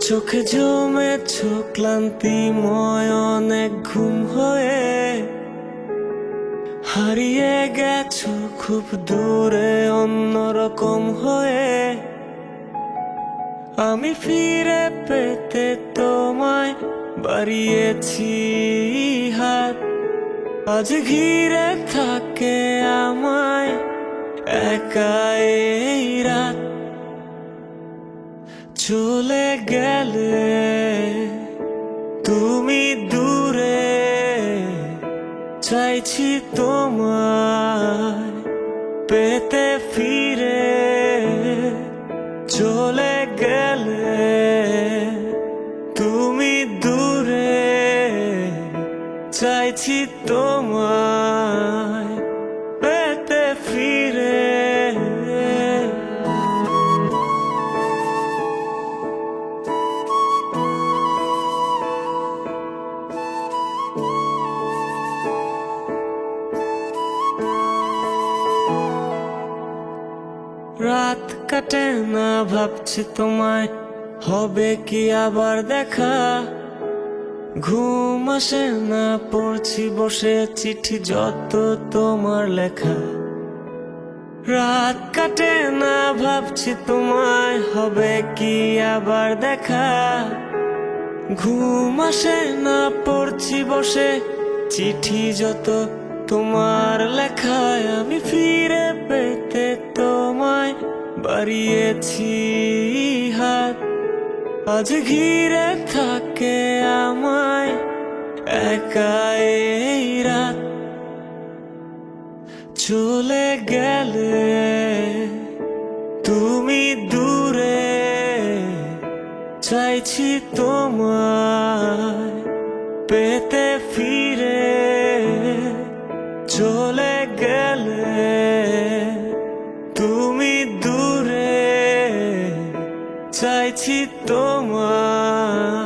চোখে জমেছ ক্লান্তিময় অনেক ঘুম হয়ে হারিয়ে গেছো খুব দূরে, অন্যরকম হয়ে আমি ফিরে পেতে তোমায় বাড়িয়েছি হাত। আজ ঘিরে থাকে আমায় একা এই রাত। চলে গেলে তুমি দূরে চাইছি তোমায় পেতে ফিরে। চলে গেলে তুমি দূরে চাইছি তোমায় রাত কাটে না ভাবছি তোমায়। হবে কি আবার দেখা? ঘুম আসে না, পড়ছি, বসে চিঠি, যত তোমার লেখা। রাত কাটে না ভাবছি তোমায়, হবে কি আবার দেখা? ঘুম আসে না, পড়ছি, বসে চিঠি, যত তোমার লেখায় আমি ফিরে তোমায় বাড়িয়েছি হাত। আজ ঘিরে থাকে আমায় একা এই রাত। চলে গেলে তুমি দূরে, চাইছি তোমায় পেতে ফিরে। পেয়েছি তোমার